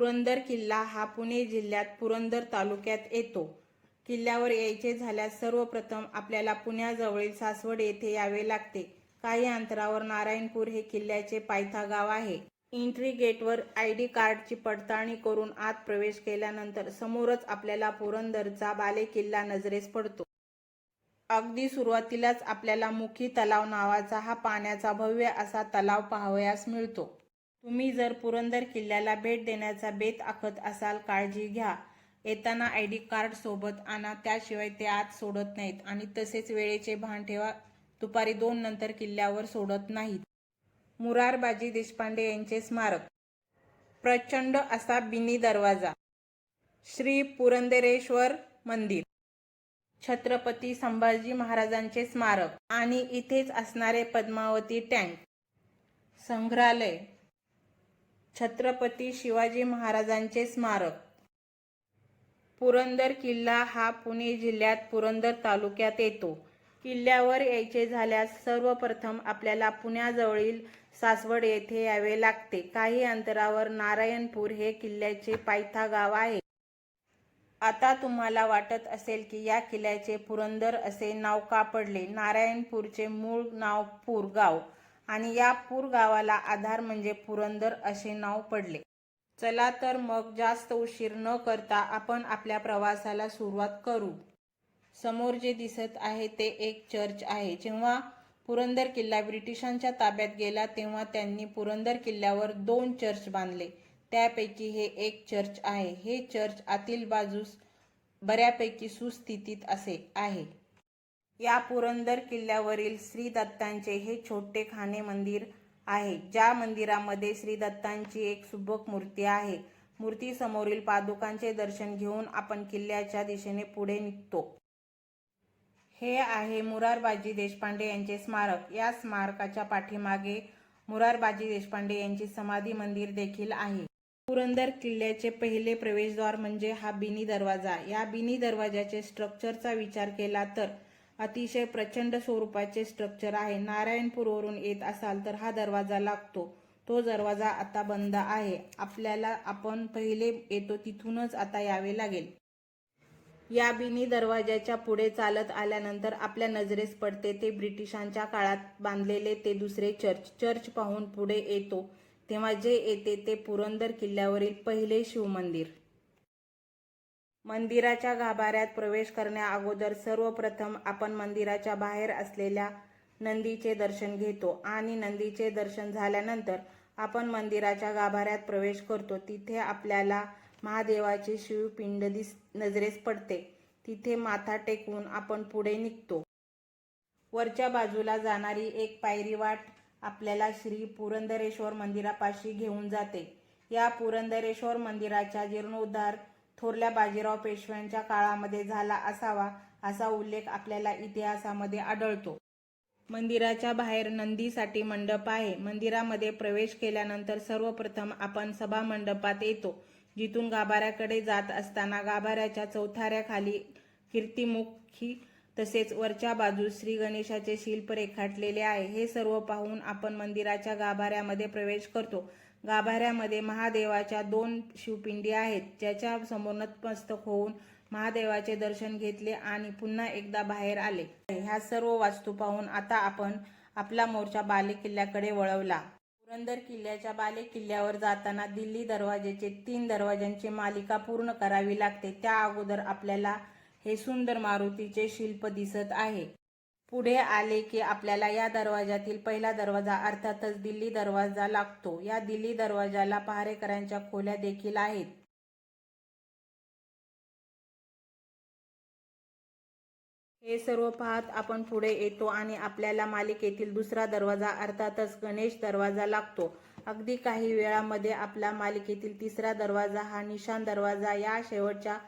पुरंदर किल्ला हा पुणे जिल्ह्यात पुरंदर तालुक्यात येतो. किल्ल्यावर यायचे झाल्यास सर्वप्रथम आपल्याला पुण्याजवळील सासवड येथे यावे लागते. काही अंतरावर नारायणपूर हे किल्ल्याचे पायथा गाव आहे एंट्री गेटवर आय डी कार्डची पडताळणी करून आत प्रवेश केल्यानंतर समोरच आपल्याला पुरंदरचा बालेकिल्ला नजरेस पडतो. अगदी सुरुवातीलाच आपल्याला मुखी तलाव नावाचा हा पाण्याचा भव्य असा तलाव पाहावयास मिळतो. तुम्ही जर पुरंदर किल्ल्याला भेट देण्याचा बेत आखत असाल काळजी घ्या. येताना आय डी कार्ड सोबत आणा त्याशिवाय ते आत सोडत नाहीत. आणि तसेच वेळेचे भान ठेवा दुपारी दोन नंतर किल्ल्यावर सोडत नाहीत. मुरारबाजी देशपांडे यांचे स्मारक. प्रचंड असा बिनी दरवाजा. श्री पुरंदरेश्वर मंदिर. छत्रपती संभाजी महाराजांचे स्मारक. आणि इथेच असणारे पद्मावती टँक. संग्रहालय. छत्रपती शिवाजी महाराजांचे स्मारक. पुरंदर किल्ला हा पुणे जिल्ह्यात पुरंदर तालुक्यात येतो. किल्ल्यावर यायचे झाल्यास सर्वप्रथम आपल्याला पुण्याजवळील सासवड येथे यावे लागते. काही अंतरावर नारायणपूर हे किल्ल्याचे पायथा गाव आहे. आता तुम्हाला वाटत असेल की या किल्ल्याचे पुरंदर असे नाव का पडले? नारायणपूरचे मूळ नाव पूर गाव आणि या पूर गावाला आधार म्हणजे पुरंदर असे नाव पडले. चला तर मग जास्त उशीर न करता आपण आपल्या प्रवासाला सुरुवात करू. समोर जे दिसत आहे ते एक चर्च आहे. जेव्हा पुरंदर किल्ला ब्रिटिशांच्या ताब्यात गेला तेव्हा त्यांनी पुरंदर किल्ल्यावर दोन चर्च बांधले. त्यापैकी हे एक चर्च आहे. हे चर्च आतील बाजूस बऱ्यापैकी सुस्थितीत असे आहे. या पुरंदर किल्ल्यावरील श्री दत्तांचे हे छोटे खाणे मंदिर आहे. ज्या मंदिरामध्ये श्री दत्तांची एक सुबक मूर्ती आहे. मूर्ती समोरील पादुकांचे दर्शन घेऊन आपण किल्ल्याच्या दिशेने पुढे निघतो. हे आहे मुरारबाजी देशपांडे यांचे स्मारक. या स्मारकाच्या पाठीमागे मुरारबाजी देशपांडे यांची समाधी मंदिर देखील आहे. पुरंदर किल्ल्याचे पहिले प्रवेशद्वार म्हणजे हा बिनी दरवाजा. या बिनी दरवाजाचे स्ट्रक्चरचा विचार केला तर अतिशय प्रचंड स्वरूपाचे स्ट्रक्चर आहे. नारायणपूरवरून येत असाल तर हा दरवाजा लागतो. तो दरवाजा आता बंद आहे. आपल्याला आपण पहिले येतो तिथूनच आता यावे लागेल. या बिनी दरवाजाच्या पुढे चालत आल्यानंतर आपल्या नजरेस पडते ते ब्रिटिशांच्या काळात बांधलेले ते दुसरे चर्च चर्च पाहून पुढे येतो. तेव्हा जे येते ते पुरंदर किल्ल्यावरील पहिले शिवमंदिर. मंदिराच्या गाभाऱ्यात प्रवेश करण्याअगोदर सर्वप्रथम आपण मंदिराच्या बाहेर असलेल्या नंदीचे दर्शन घेतो आणि नंदीचे दर्शन झाल्यानंतर आपण मंदिराच्या गाभाऱ्यात प्रवेश करतो. तिथे आपल्याला महादेवाची शिवपिंड दिस नजरेस पडते. तिथे माथा टेकवून आपण पुढे निघतो. वरच्या बाजूला जाणारी एक पायरी वाट आपल्याला श्री पुरंदरेश्वर मंदिरापाशी घेऊन जाते. या पुरंदरेश्वर मंदिराच्या जीर्णोद्धार थोरल्या बाजीराव पेशव्यांच्या काळामध्ये झाला असावा असा उल्लेख आपल्याला इतिहासामध्ये आढळतो. मंदिराच्या बाहेर नंदीसाठी मंडप आहे. मंदिरामध्ये प्रवेश केल्यानंतर सर्वप्रथम आपण सभा मंडपात येतो जिथून गाभाऱ्याकडे जात असताना गाभाऱ्याच्या चौथाऱ्याखाली कीर्तिमुखी तसेच वरच्या बाजूस श्री गणेशाचे शिल्प रेखाटलेले आहे. हे सर्व पाहून आपण मंदिराच्या गाभाऱ्यामध्ये प्रवेश करतो. गाभाऱ्यामध्ये महादेवाच्या दोन शिवपिंडी आहेत ज्याच्या समोर नतमस्तक होऊन महादेवाचे दर्शन घेतले आणि पुन्हा एकदा बाहेर आले. ह्या सर्व वास्तू पाहून आता आपण आपला मोर्चा बाले किल्ल्याकडे वळवला. पुरंदर किल्ल्याच्या बाले किल्ल्यावर जाताना दिल्ली दरवाजेचे तीन दरवाज्यांची मालिका पूर्ण करावी लागते. त्या अगोदर आपल्याला हे सुंदर मारुतीचे शिल्प दिसत आहे. पुढे आले की आपल्याला या दरवाजातील पहिला दरवाजा अर्थातच दिल्ली दरवाजा लागतो. या दिल्ली दरवाजाला पहारेकरांच्या खोल्या देखील आहेत. हे सर्व पाहत आपण पुढे येतो आणि आपल्याला मालिकेतील दुसरा दरवाजा अर्थातच गणेश दरवाजा लागतो. अगदी काही वेळामध्ये आपला मालिकेतील तिसरा दरवाजा हा निशान दरवाजा या शेवटच्या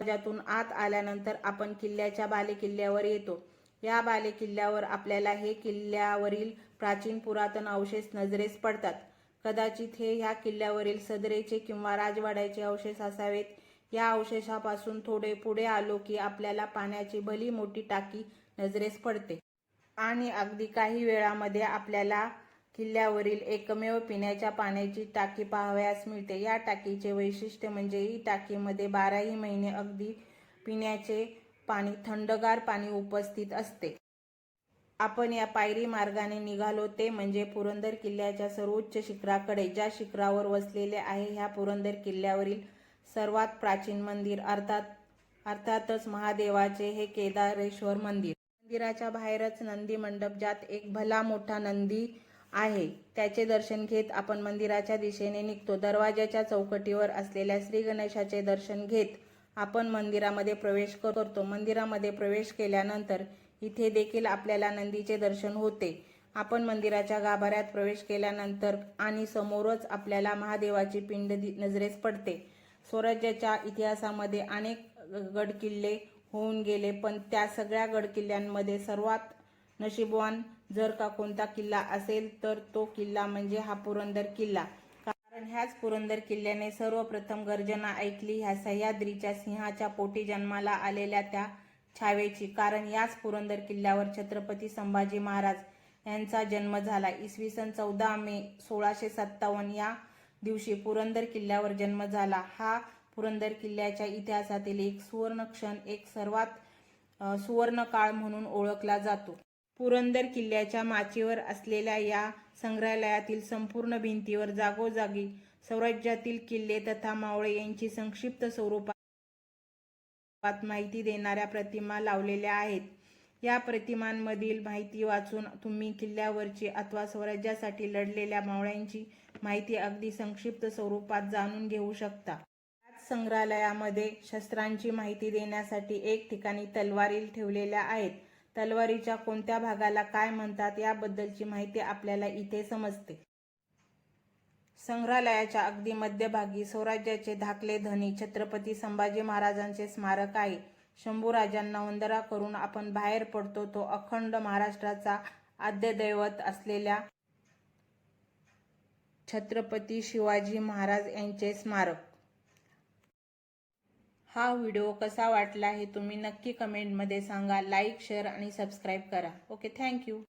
दरवाजातून आत आल्यानंतर आपण किल्ल्याच्या बालेकिल्ल्यावर येतो. या बालेकिल्ल्यावर आपल्याला हे किल्ल्यावरील प्राचीन पुरातन अवशेष नजरेस पडतात. कदाचित हे ह्या किल्ल्यावरील सदरेचे किंवा राजवाड्याचे अवशेष असावेत. या अवशेषापासून थोडे पुढे आलो की आपल्याला पाण्याची भली मोठी टाकी नजरेस पडते. आणि अगदी काही वेळामध्ये आपल्याला किल्ल्यावरील एकमेव पिण्याच्या पाण्याची टाकी पाहावयास मिळते. या टाकीचे वैशिष्ट्य म्हणजे ही टाकीमध्ये बाराही महिने अगदी पिण्याचे पाणी थंडगार पाणी उपस्थित असते. आपण या पायरी मार्गाने निघालो ते म्हणजे पुरंदर किल्ल्याच्या सर्वोच्च शिखराकडे ज्या शिखरावर वसलेले आहे ह्या पुरंदर किल्ल्यावरील सर्वात प्राचीन मंदिर अर्थात अर्थातच महादेवाचे हे केदारेश्वर मंदिर. मंदिराच्या बाहेरच नंदी मंडप ज्यात एक भला मोठा नंदी आहे. त्याचे दर्शन घेत आपण मंदिराच्या दिशेने निघतो. दरवाजाच्या चौकटीवर असलेल्या श्री गणेशाचे दर्शन घेत आपण मंदिरामध्ये प्रवेश करतो. मंदिरामध्ये प्रवेश केल्यानंतर इथे देखील आपल्याला नंदीचे दर्शन होते. आपण मंदिराच्या गाभाऱ्यात प्रवेश केल्यानंतर आणि समोरच आपल्याला महादेवाची पिंड दि- नजरेस पडते. स्वराज्याच्या इतिहासामध्ये अनेक गडकिल्ले होऊन गेले पण त्या सगळ्या गडकिल्ल्यांमध्ये सर्वात नशीबवान जर का कोणता किल्ला असेल तर तो किल्ला म्हणजे हा पुरंदर किल्ला. कारण ह्याच पुरंदर किल्ल्याने सर्वप्रथम गर्जना ऐकली. ह्या सह्याद्रीच्या सिंहाच्या पोटी जन्माला आलेल्या त्या छावेची. कारण याच पुरंदर किल्ल्यावर छत्रपती संभाजी महाराज यांचा जन्म झाला. इसवी सन चौदा मे सोळाशे सत्तावन्न या दिवशी पुरंदर किल्ल्यावर जन्म झाला. हा पुरंदर किल्ल्याच्या इतिहासातील एक सुवर्ण क्षण एक सर्वात सुवर्ण काळ म्हणून ओळखला जातो. पुरंदर किल्ल्याच्या माचीवर असलेल्या या संग्रहालयातील संपूर्ण भिंतीवर जागोजागी स्वराज्यातील किल्ले तथा मावळे यांची संक्षिप्त स्वरूपात माहिती देणाऱ्या प्रतिमा लावलेल्या आहेत. या प्रतिमांमधील माहिती वाचून तुम्ही किल्ल्यावरची अथवा स्वराज्यासाठी लढलेल्या मावळ्यांची माहिती अगदी संक्षिप्त स्वरूपात जाणून घेऊ शकता. संग्रहालयामध्ये शस्त्रांची माहिती देण्यासाठी एक ठिकाणी तलवारी ठेवलेल्या आहेत. तलवारीच्या कोणत्या भागाला काय म्हणतात याबद्दलची माहिती आपल्याला इथे समजते. संग्रहालयाच्या अगदी मध्यभागी स्वराज्याचे धाकले धनी छत्रपती संभाजी महाराजांचे स्मारक आहे. शंभूराजांना वंदना करून आपण बाहेर पडतो तो अखंड महाराष्ट्राचा आद्यदैवत असलेल्या छत्रपती शिवाजी महाराज यांचे स्मारक. हा व्हिडिओ कसा वाटला हे तुम्ही नक्की कमेंटमध्ये सांगा. लाईक शेअर आणि सबस्क्राईब करा. Okay thank you.